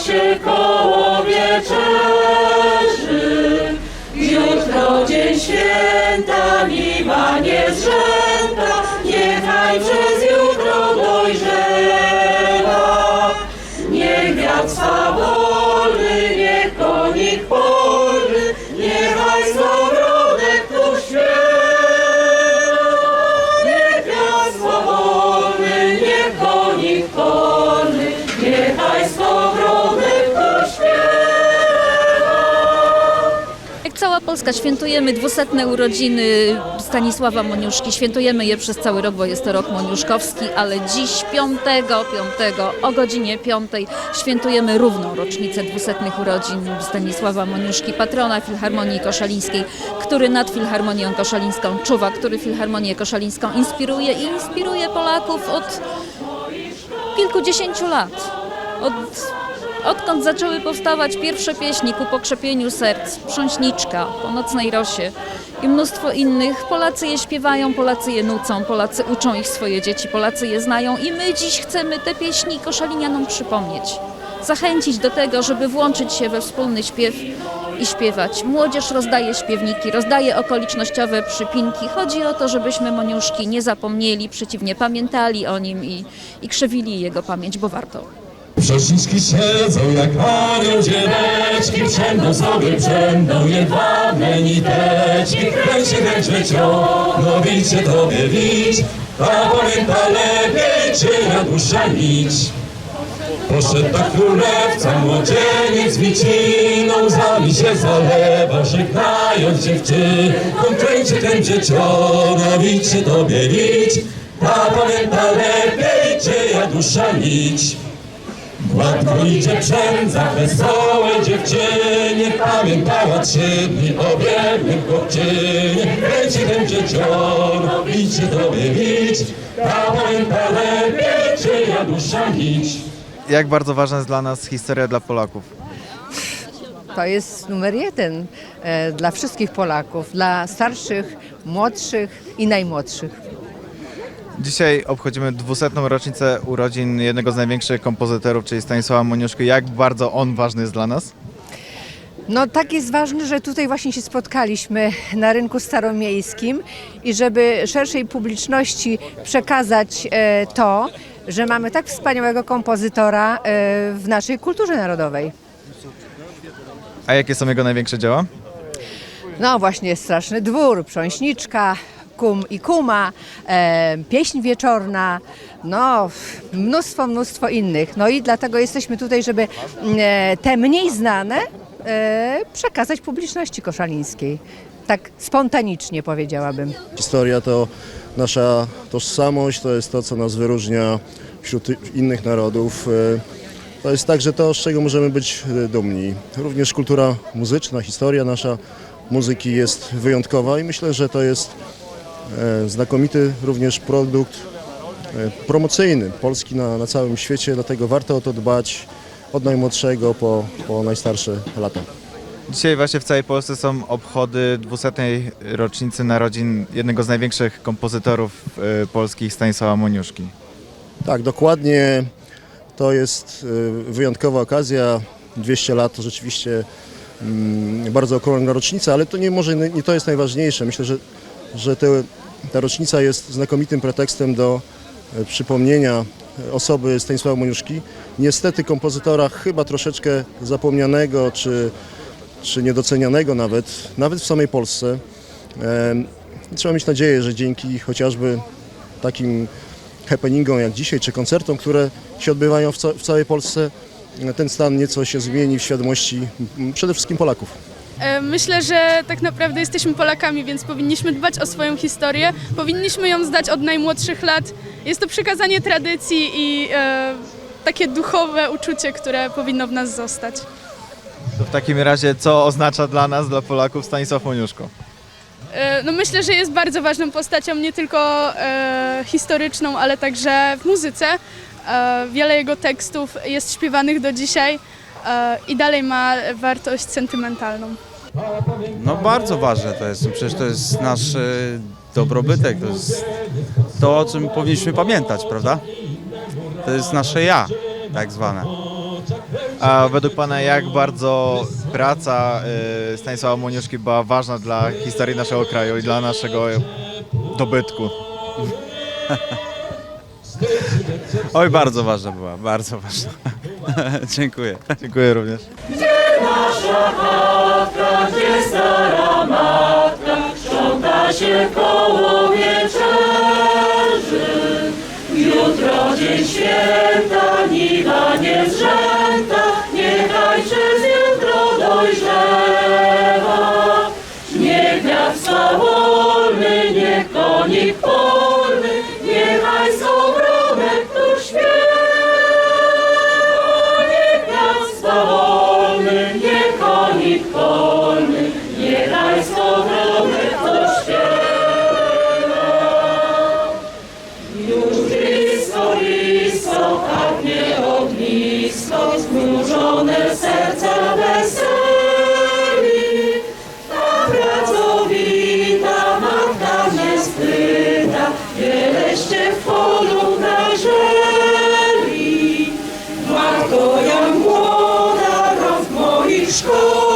się koło wieczerzy. Jutro dzień święta, miła niezrzęta, niechaj przez Polska świętujemy dwusetne urodziny Stanisława Moniuszki. Świętujemy je przez cały rok, bo jest to rok moniuszkowski, ale dziś 5, 5 o godzinie 5 świętujemy równą rocznicę dwusetnych urodzin Stanisława Moniuszki, patrona Filharmonii Koszalińskiej, który nad Filharmonią Koszalińską czuwa, który Filharmonię Koszalińską inspiruje i inspiruje Polaków od kilkudziesięciu lat. Od, odkąd zaczęły powstawać pierwsze pieśni ku pokrzepieniu serc, Prząśniczka, Po nocnej rosie i mnóstwo innych, Polacy je śpiewają, Polacy je nucą, Polacy uczą ich swoje dzieci, Polacy je znają i my dziś chcemy te pieśni koszalinianom przypomnieć. Zachęcić do tego, żeby włączyć się we wspólny śpiew i śpiewać. Młodzież rozdaje śpiewniki, rozdaje okolicznościowe przypinki. Chodzi o to, żebyśmy Moniuszki nie zapomnieli, przeciwnie, pamiętali o nim i, i krzewili jego pamięć, bo warto. Prześciszki siedzą jak anioł dzieweczki, przędą sobie, przędą jedwabne niteczki. Kręci, kręć, ciągnowicie tobie wić, a pamięta lepiej, czyja dusza nić. Poszedł ta królewca, młodzieniec wiciną, łzami się zalewał, żegnając dziewczyną. Kręci, kręć, ciągnowicie tobie wić, a pamięta lepiej, czyja dusza nić. Gładko idzie przędza, wesołej dziewczynie Pamiętała trzy dni o biednym chłopczynie Kręci ten dziecioro, bicie tobie wić A pamięta lepiej, czyja dusza nić Jak bardzo ważna jest dla nas historia dla Polaków? To jest numer jeden e, dla wszystkich Polaków, dla starszych, młodszych i najmłodszych. Dzisiaj obchodzimy 200. rocznicę urodzin jednego z największych kompozytorów, czyli Stanisława Moniuszki. Jak bardzo on ważny jest dla nas? No tak jest ważne, że tutaj właśnie się spotkaliśmy na rynku staromiejskim i żeby szerszej publiczności przekazać e, to, że mamy tak wspaniałego kompozytora e, w naszej kulturze narodowej. A jakie są jego największe dzieła? No właśnie Straszny Dwór, Prząśniczka, Kum i Kuma, e, Pieśń Wieczorna, no mnóstwo, mnóstwo innych. No i dlatego jesteśmy tutaj, żeby e, te mniej znane e, przekazać publiczności koszalińskiej. Tak spontanicznie powiedziałabym. Historia to nasza tożsamość, to jest to, co nas wyróżnia wśród innych narodów. E, To jest także to, z czego możemy być e, dumni. Również kultura muzyczna, historia nasza muzyki jest wyjątkowa i myślę, że to jest znakomity również produkt e, promocyjny Polski na, na całym świecie, dlatego warto o to dbać od najmłodszego po, po najstarsze lata. Dzisiaj właśnie w całej Polsce są obchody 200. rocznicy narodzin jednego z największych kompozytorów e, polskich, Stanisława Moniuszki. Tak, dokładnie. To jest wyjątkowa okazja. 200 lat to rzeczywiście mm, bardzo okrągła rocznica, ale to nie może nie to jest najważniejsze. Myślę, że, że te, ta rocznica jest znakomitym pretekstem do e, przypomnienia osoby Stanisława Moniuszki. Niestety kompozytora chyba troszeczkę zapomnianego czy, czy niedocenianego nawet, nawet w samej Polsce. Trzeba mieć nadzieję, że dzięki chociażby takim happeningom jak dzisiaj, czy koncertom, które się odbywają w, ca- w całej Polsce, ten stan nieco się zmieni w świadomości przede wszystkim Polaków. E, Myślę, że tak naprawdę jesteśmy Polakami, więc powinniśmy dbać o swoją historię. Powinniśmy ją zdać od najmłodszych lat. Jest to przekazanie tradycji i e, takie duchowe uczucie, które powinno w nas zostać. To w takim razie co oznacza dla nas, dla Polaków Stanisław Moniuszko? E, no myślę, że jest bardzo ważną postacią, nie tylko e, historyczną, ale także w muzyce. E, wiele jego tekstów jest śpiewanych do dzisiaj e, i dalej ma wartość sentymentalną. No bardzo ważne to jest, przecież to jest nasz e, dobrobytek, to jest to, o czym powinniśmy pamiętać, prawda? To jest nasze ja, tak zwane. A według Pana jak bardzo praca y, Stanisława Moniuszki była ważna dla historii naszego kraju i dla naszego dobytku? Oj, bardzo ważna była, bardzo ważna. Dziękuję. Dziękuję również. się koło wieczerzy. Jutro dzień święta, niwa nie zrzęta, niechaj przez jutro dojrzewa. Niech wiatr swawolny, niech konik school.